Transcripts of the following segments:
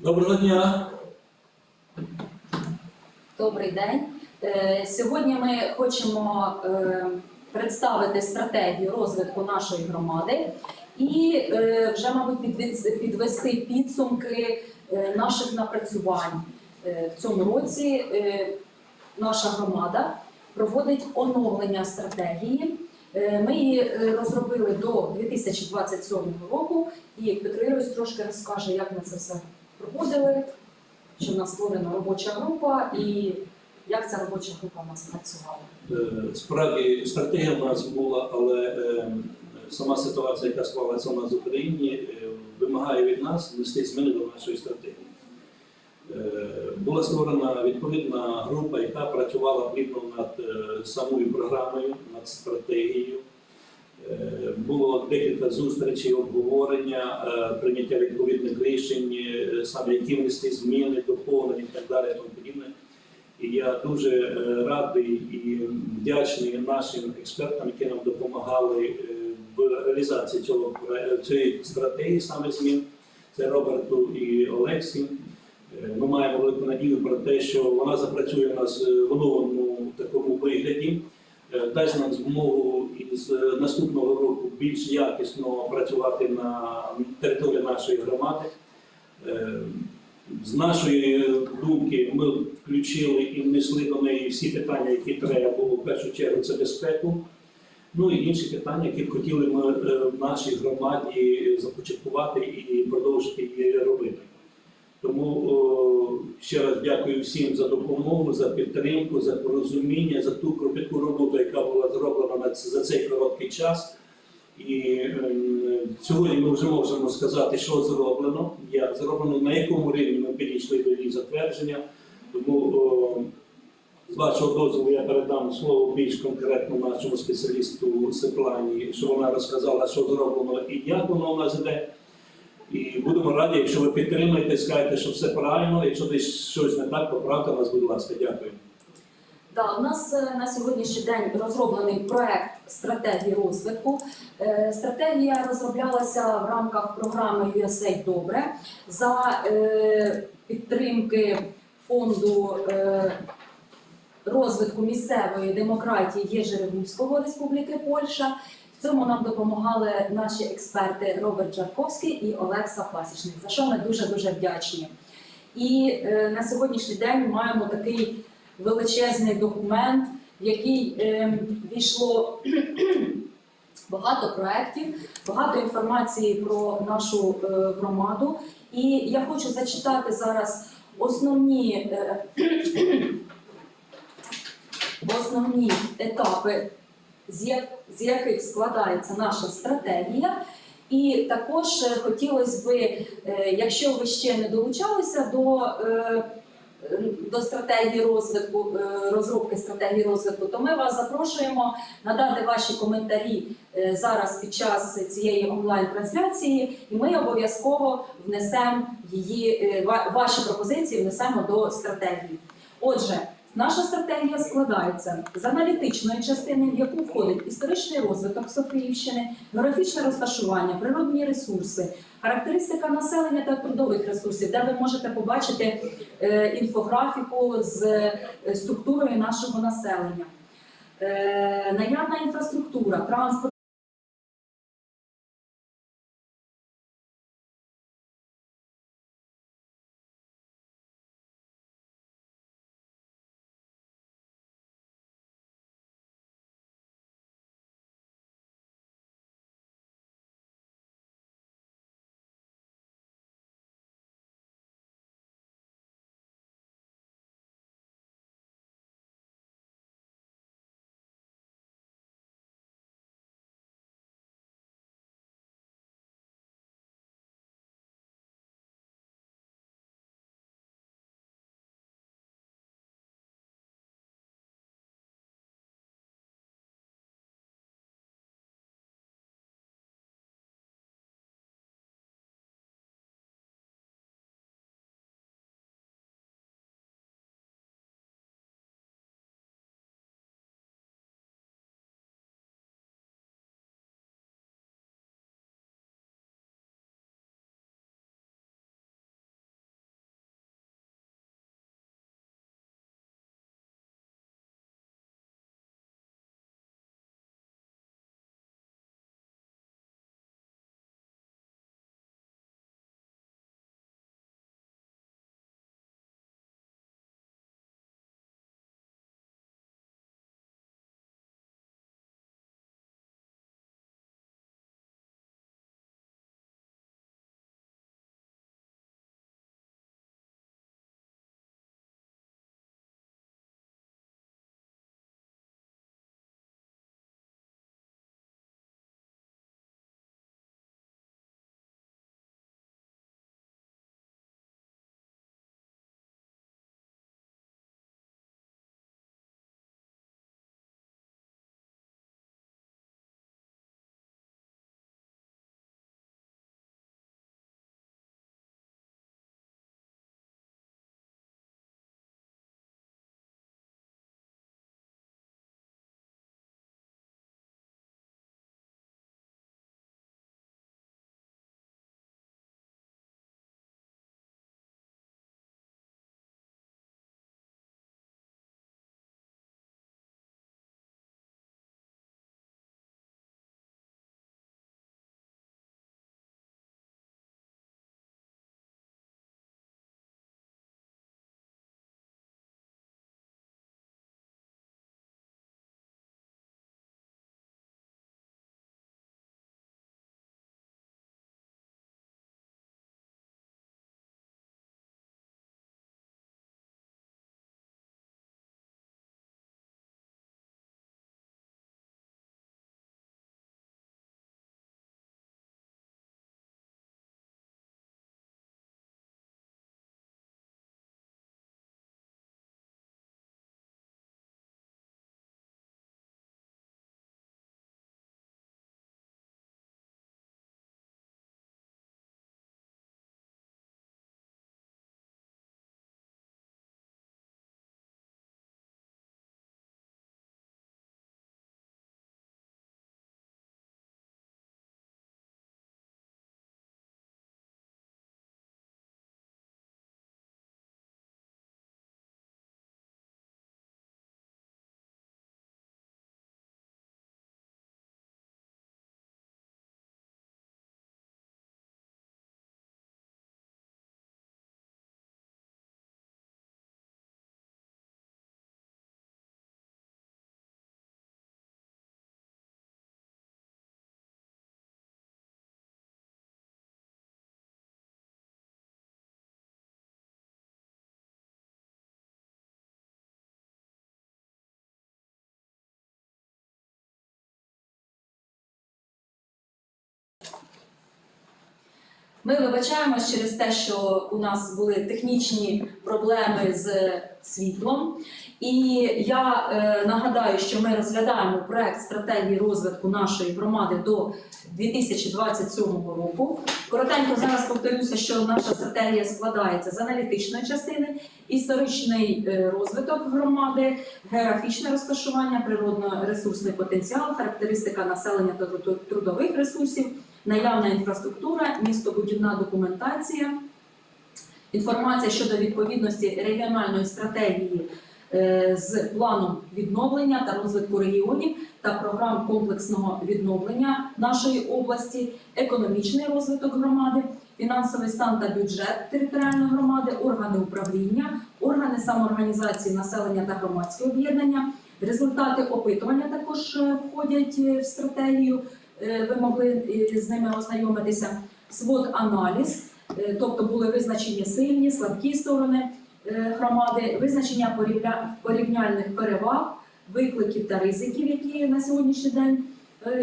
Доброго дня. Добрий день. Е, Сьогодні ми хочемо е, представити стратегію розвитку нашої громади і е, вже, мабуть, підвести підсумки наших напрацювань. В цьому році наша громада проводить оновлення стратегії. Ми її розробили до 2027 року, і Петро Ігорович трошки розкаже, як ми це все проводили, що в нас створена робоча група і як ця робоча група у нас працювала. Е, Справді стратегія в нас була, але е, сама ситуація, яка склалася у нас в Україні, е, вимагає від нас внести зміни до нашої стратегії. Була створена відповідна група, яка працювала плідно над самою програмою, над стратегією. Е, Було декілька зустрічей, обговорення, е, прийняття відповідних рішень, е, саме які внести зміни, доповнення і так далі, тому подібне. І я дуже радий і вдячний нашим експертам, які нам допомагали в реалізації цього цієї стратегії саме змін. Це Роберту і Олексі. Ми маємо велику надію про те, що вона запрацює у нас в новому такому вигляді, дасть нам змогу із е, наступного року більш якісно працювати на території нашої громади. Е, з нашої думки ми включили і внесли до неї всі питання, які треба було в першу чергу це безпеку. Ну і інші питання, які б хотіли ми е, в нашій громаді започаткувати і продовжити її робити. Тому о, ще раз дякую всім за допомогу, за підтримку, за порозуміння, за ту кропітку роботу, яка була зроблена на за цей короткий час. І ем, сьогодні ми вже можемо сказати, що зроблено, як зроблено, на якому рівні ми підійшли до її затвердження. Тому о, з вашого дозволу я передам слово більш конкретно нашому спеціалісту Світлані, що вона розказала, що зроблено і як воно у нас іде. І будемо раді, якщо ви підтримаєте, скажете, що все правильно. Якщо десь щось не так, поправте нас, будь ласка, дякую. Да, у нас е, на сьогоднішній день розроблений проект стратегії розвитку. Е, Стратегія розроблялася в рамках програми USAID Добре за е, підтримки фонду розвитку місцевої демократії Єжерегульського Республіки Польща. Цьому нам допомагали наші експерти Роберт Жарковський і Олекса Пасічник, за що ми дуже дуже вдячні. І е, на сьогоднішній день маємо такий величезний документ, в який е, війшло багато проєктів, багато інформації про нашу е, громаду. І я хочу зачитати зараз основні, е, основні етапи, з, з яких складається наша стратегія. І також е, хотілося б, е, якщо ви ще не долучалися до е, до стратегії розвитку, розробки стратегії розвитку, то ми вас запрошуємо надати ваші коментарі зараз під час цієї онлайн-трансляції, і ми обов'язково внесемо її, ваші пропозиції внесемо до стратегії. Отже, наша стратегія складається з аналітичної частини, в яку входить історичний розвиток Софіївщини, географічне розташування, природні ресурси, характеристика населення та трудових ресурсів, де ви можете побачити е, інфографіку з е, структурою нашого населення. Е, Наявна інфраструктура, транспорт. Ми вибачаємось через те, що у нас були технічні проблеми з світлом. І я е, нагадаю, що ми розглядаємо проект стратегії розвитку нашої громади до 2027 року. Коротенько зараз повторюся, що наша стратегія складається з аналітичної частини, історичний е, розвиток громади, географічне розташування, природно-ресурсний потенціал, характеристика населення та трудових ресурсів, наявна інфраструктура, містобудівна документація, інформація щодо відповідності регіональної стратегії е, з планом відновлення та розвитку регіонів та програм комплексного відновлення нашої області, економічний розвиток громади, фінансовий стан та бюджет територіальної громади, органи управління, органи самоорганізації населення та громадські об'єднання. Результати опитування також е, входять е, в стратегію. Е, Ви могли е, з ними ознайомитися. свод аналіз, е, тобто були визначені сильні, слабкі сторони громади, визначення порівняльних переваг, викликів та ризиків, які на сьогоднішній день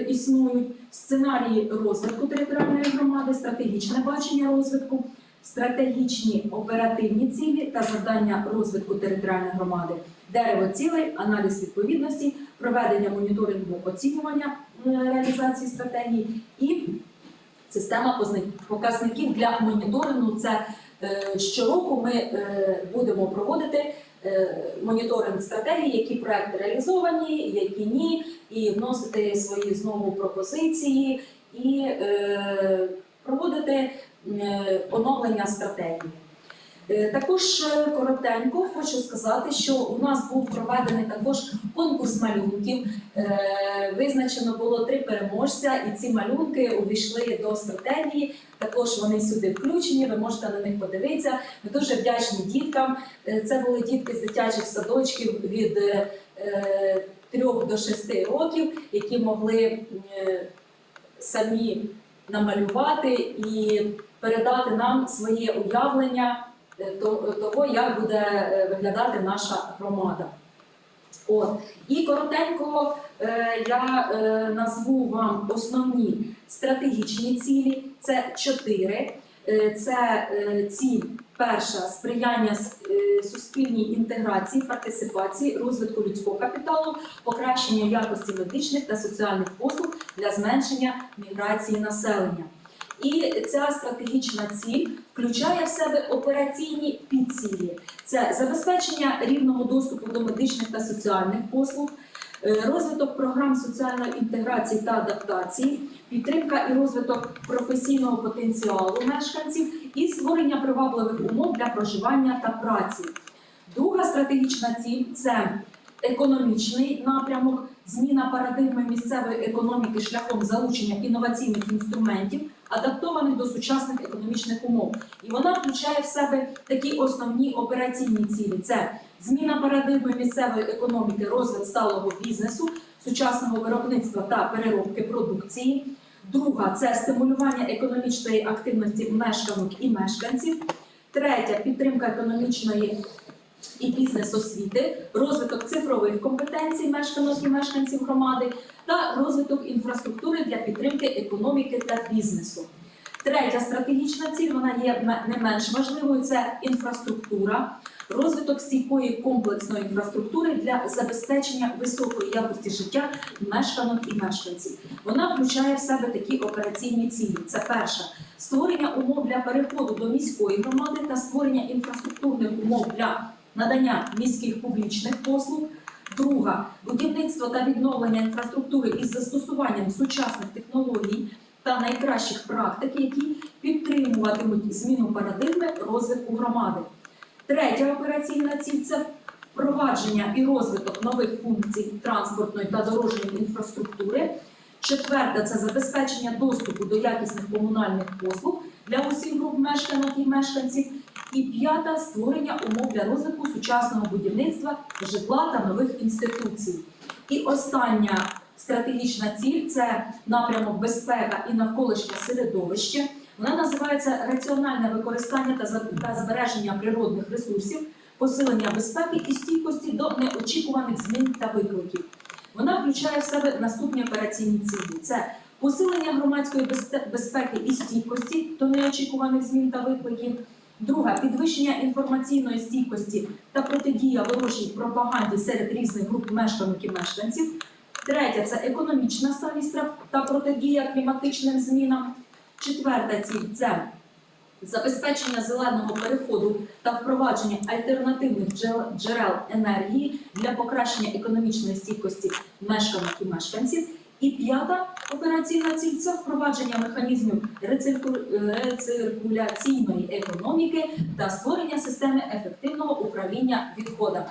існують, сценарії розвитку територіальної громади, стратегічне бачення розвитку, стратегічні оперативні цілі та завдання розвитку територіальної громади, дерево цілей, аналіз відповідності, проведення моніторингу оцінювання реалізації стратегії і система показників для моніторингу. Це е, щороку ми е, будемо проводити е, моніторинг стратегії, які проекти реалізовані, які ні, і вносити свої знову пропозиції і е, проводити е, оновлення стратегії. Е, Також е, коротенько хочу сказати, що у нас був проведений також конкурс малюнків. Е, Визначено було три переможця, і ці малюнки увійшли до стратегії. Також вони сюди включені. Ви можете на них подивитися. Ми дуже вдячні діткам. Це були дітки з дитячих садочків від трьох до шести років, які могли самі намалювати і передати нам своє уявлення того, як буде е, виглядати наша громада. От. І коротенько е, я е, назву вам основні стратегічні цілі. Це чотири. Е, Це е, ціль перша сприяння е, суспільній інтеграції, партисипації, розвитку людського капіталу, покращення якості медичних та соціальних послуг для зменшення міграції населення. І ця стратегічна ціль включає в себе операційні підцілі. Це забезпечення рівного доступу до медичних та соціальних послуг, е, розвиток програм соціальної інтеграції та адаптації, підтримка і розвиток професійного потенціалу мешканців і створення привабливих умов для проживання та праці. Друга стратегічна ціль це економічний напрямок, зміна парадигми місцевої економіки шляхом залучення інноваційних інструментів, адаптованих до сучасних економічних умов. І вона включає в себе такі основні операційні цілі: це зміна парадигми місцевої економіки, розвиток сталого бізнесу, сучасного виробництва та переробки продукції. Друга це стимулювання економічної активності мешканок і мешканців. Третя підтримка економічної і бізнес-освіти, розвиток цифрових компетенцій мешканок і мешканців громади та розвиток інфраструктури для підтримки економіки та бізнесу. Третя стратегічна ціль вона є не менш важливою це інфраструктура, розвиток стійкої комплексної інфраструктури для забезпечення високої якості життя мешканок і мешканців. Вона включає в себе такі операційні цілі. Це перша створення умов для переходу до міської громади та створення інфраструктурних умов для надання міських публічних послуг. Друга будівництво та відновлення інфраструктури із застосуванням сучасних технологій та найкращих практик, які підтримуватимуть зміну парадигми розвитку громади. Третя операційна ціль це впровадження і розвиток нових функцій транспортної та дорожньої інфраструктури. Четверта це забезпечення доступу до якісних комунальних послуг для усіх груп мешканок і мешканців. І п'ята створення умов для розвитку сучасного будівництва, житла та нових інституцій. І остання стратегічна ціль це напрямок безпека і навколишнє середовище. Вона називається раціональне використання та збереження природних ресурсів, посилення безпеки і стійкості до неочікуваних змін та викликів. Вона включає в себе наступні операційні цілі: це посилення громадської безпеки і стійкості до неочікуваних змін та викликів. Друге підвищення інформаційної стійкості та протидія ворожій пропаганді серед різних груп мешканок і мешканців. Третє це економічна сталість та- протидія кліматичним змінам. Четверта ціль це забезпечення зеленого переходу та впровадження альтернативних джерел енергії для покращення економічної стійкості мешканок і мешканців. І п'ята операційна ціль це впровадження механізмів рециркуляційної економіки та створення системи ефективного управління відходами.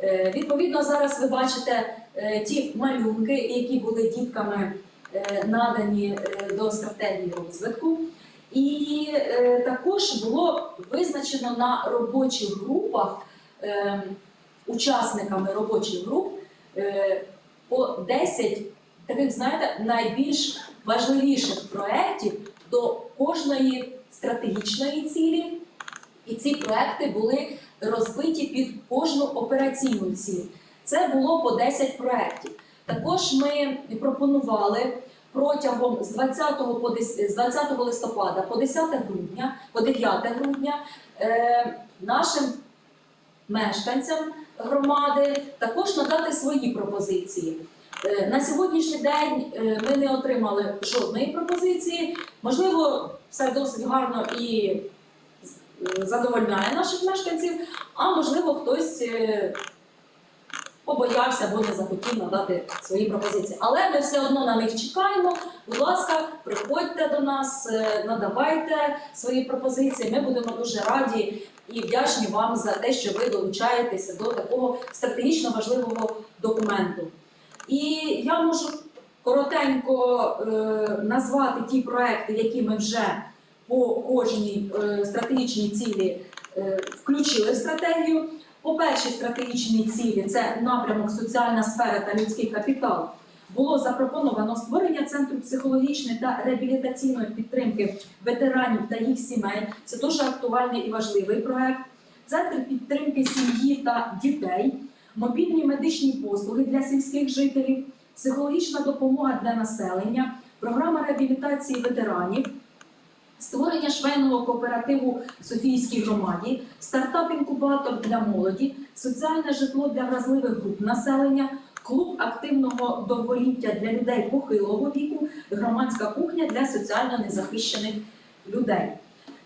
Е, Відповідно, зараз ви бачите е, ті малюнки, які були дітками е, надані до стратегії розвитку. І також було визначено на робочих групах е, учасниками робочих груп по 10 таких, знаєте, найбільш важливіших проєктів до кожної стратегічної цілі. І ці проекти були розбиті під кожну операційну ціль. Це було по 10 проєктів. Також ми пропонували протягом з 20, по 10 з 20 листопада по 10 грудня, по 9 грудня е, нашим мешканцям громади також надати свої пропозиції. Е, На сьогоднішній день е, ми не отримали жодної пропозиції. Можливо, все досить гарно і е, задовольняє наших мешканців, а можливо, хтось побоявся або не захотів надати свої пропозиції. Але ми все одно на них чекаємо. Будь ласка, приходьте до нас, надавайте свої пропозиції. Ми будемо дуже раді і вдячні вам за те, що ви долучаєтеся до такого стратегічно важливого документу. І я можу коротенько е, назвати ті проекти, які ми вже по кожній е, стратегічній цілі е, включили в стратегію. По першій стратегічній цілі це напрямок соціальна сфера та людський капітал. Було запропоновано створення центру психологічної та реабілітаційної підтримки ветеранів та їх сімей. Це дуже актуальний і важливий проект. Центр підтримки сім'ї та дітей, мобільні медичні послуги для сільських жителів, психологічна допомога для населення, програма реабілітації ветеранів, створення швейного кооперативу в Софійській громаді, стартап-інкубатор для молоді, соціальне житло для вразливих груп населення, клуб активного довголіття для людей похилого віку, громадська кухня для соціально незахищених людей.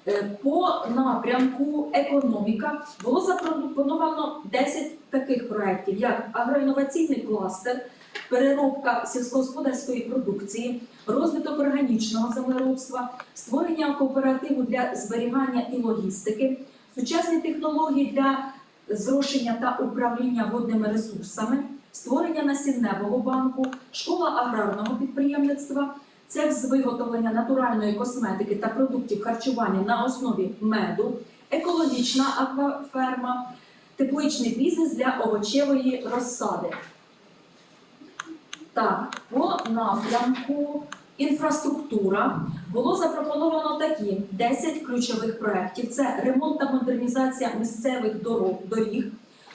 Е, По напрямку економіка було запропоновано 10 таких проєктів, як агроінноваційний кластер, переробка сільськогосподарської продукції, розвиток органічного землеробства, створення кооперативу для зберігання і логістики, сучасні технології для зрошення та управління водними ресурсами, створення насінневого банку, школа аграрного підприємництва, цех з виготовлення натуральної косметики та продуктів харчування на основі меду, екологічна акваферма, тепличний бізнес для овочевої розсади. Так, по напрямку інфраструктура було запропоновано такі 10 ключових проєктів: це ремонт та модернізація місцевих дорог, доріг,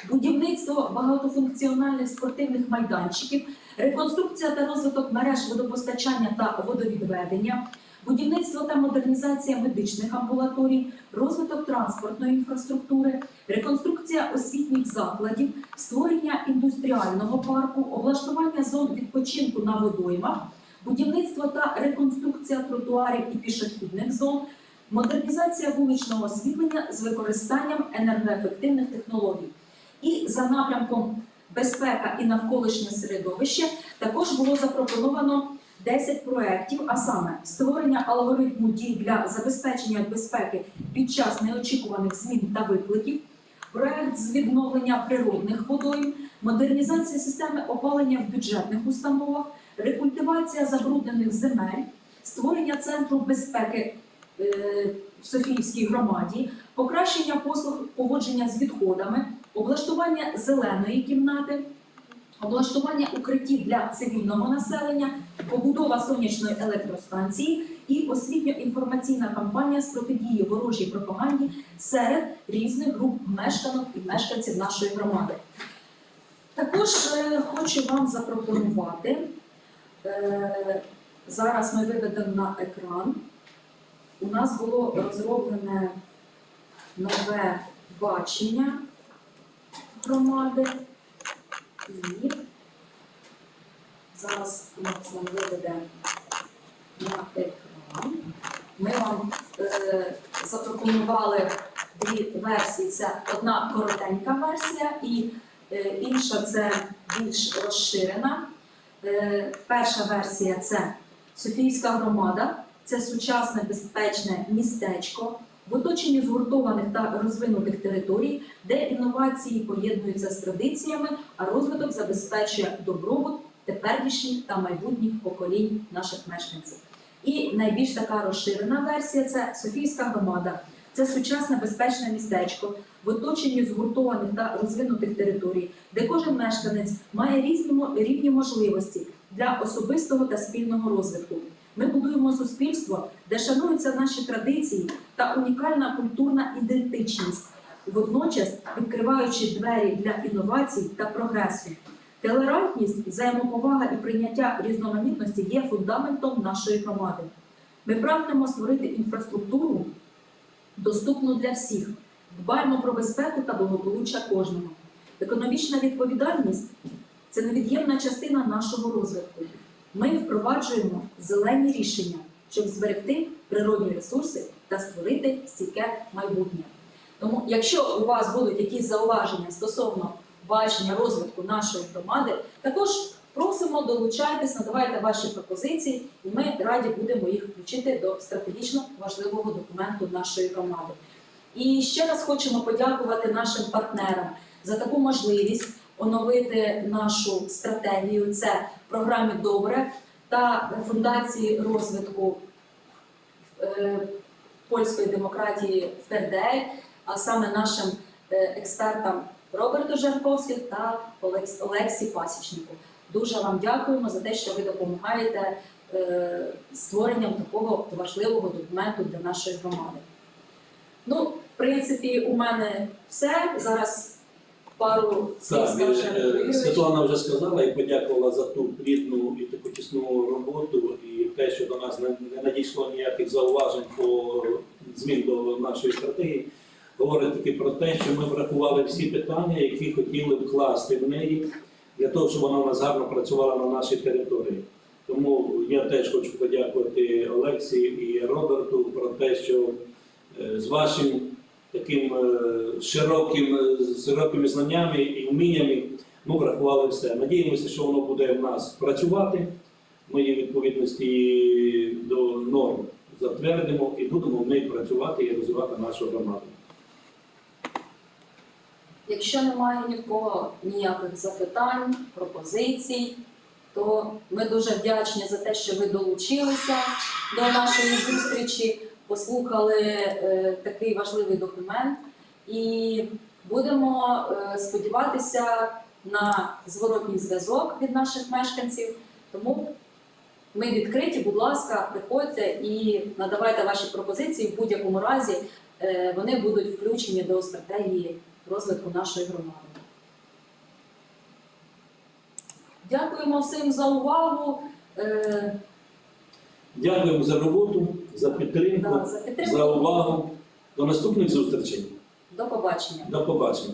будівництво багатофункціональних спортивних майданчиків, реконструкція та розвиток мереж водопостачання та водовідведення, будівництво та модернізація медичних амбулаторій, розвиток транспортної інфраструктури, реконструкція освітніх закладів, створення індустріального парку, облаштування зон відпочинку на водоймах, будівництво та реконструкція тротуарів і пішохідних зон, модернізація вуличного освітлення з використанням енергоефективних технологій. І за напрямком безпека і навколишнє середовище також було запропоновано 10 проєктів, а саме створення алгоритму дій для забезпечення безпеки під час неочікуваних змін та викликів, проєкт з відновлення природних водойм, модернізація системи опалення в бюджетних установах, рекультивація забруднених земель, створення центру безпеки е, в Софіївській громаді, покращення послуг поводження з відходами, облаштування зеленої кімнати, облаштування укриттів для цивільного населення, побудова сонячної електростанції і освітньо-інформаційна кампанія з протидії ворожій пропаганді серед різних груп мешканок і мешканців нашої громади. Також е, хочу вам запропонувати е, зараз ми виведемо на екран. У нас було розроблене нове бачення громади. І зараз Макс нам виведе на екран. Ми вам е, запропонували дві версії. Це одна коротенька версія і е, інша це більш розширена. Е, перша версія це Софійська громада, це сучасне безпечне містечко в оточенні згуртованих та розвинутих територій, де інновації поєднуються з традиціями, а розвиток забезпечує добробут теперішніх та майбутніх поколінь наших мешканців. І найбільш така розширена версія це Софійська громада. Це сучасне безпечне містечко в оточенні згуртованих та розвинутих територій, де кожен мешканець має різні рівні можливості для особистого та спільного розвитку. Ми будуємо суспільство, де шануються наші традиції та унікальна культурна ідентичність, водночас відкриваючи двері для інновацій та прогресу. Толерантність, взаємоповага і прийняття різноманітності є фундаментом нашої громади. Ми прагнемо створити інфраструктуру, доступну для всіх, дбаємо про безпеку та благополуччя кожного. Економічна відповідальність це невід'ємна частина нашого розвитку. Ми впроваджуємо зелені рішення, щоб зберегти природні ресурси та створити стійке майбутнє. Тому, якщо у вас будуть якісь зауваження стосовно бачення розвитку нашої громади, також просимо долучайтесь, надавайте ваші пропозиції, і ми раді будемо їх включити до стратегічно важливого документу нашої громади. І ще раз хочемо подякувати нашим партнерам за таку можливість оновити нашу стратегію. Це програмі Добре та фундації розвитку е, польської демократії в ТРДЛ, а саме нашим е, експертам Роберту Жарковським та Олексі Пасічнику. Дуже вам дякуємо за те, що ви допомагаєте е, створенням такого важливого документу для нашої громади. Ну, в принципі, у мене все. Зараз пару слів Так, скаже е, Андрій Юрійович. Світлана вже сказала і подякувала за ту плідну і таку тісну роботу, і те, що до нас не, не надійшло ніяких зауважень по змін до нашої стратегії. Говорить тільки про те, що ми врахували всі питання, які хотіли вкласти в неї, для того, щоб вона у нас гарно працювала на нашій території. Тому я теж хочу подякувати Олексі і Роберту про те, що е, з вашим таким е, широким, е, широкими знаннями і вміннями ми врахували все. Надіємося, що воно буде в нас працювати. Ми її відповідності до норм затвердимо і будемо в неї працювати і розвивати нашу громаду. Якщо немає ні в кого ніяких запитань, пропозицій, то ми дуже вдячні за те, що ви долучилися до нашої зустрічі, послухали е, такий важливий документ і будемо е, сподіватися на зворотній зв'язок від наших мешканців. Тому ми відкриті, будь ласка, приходьте і надавайте ваші пропозиції. В будь-якому разі е, вони будуть включені до стратегії розвитку нашої громади. Дякуємо всім за увагу, Дякуємо за роботу, за підтримку, да, за підтримку. за увагу. До наступних зустрічей. До побачення. До побачення.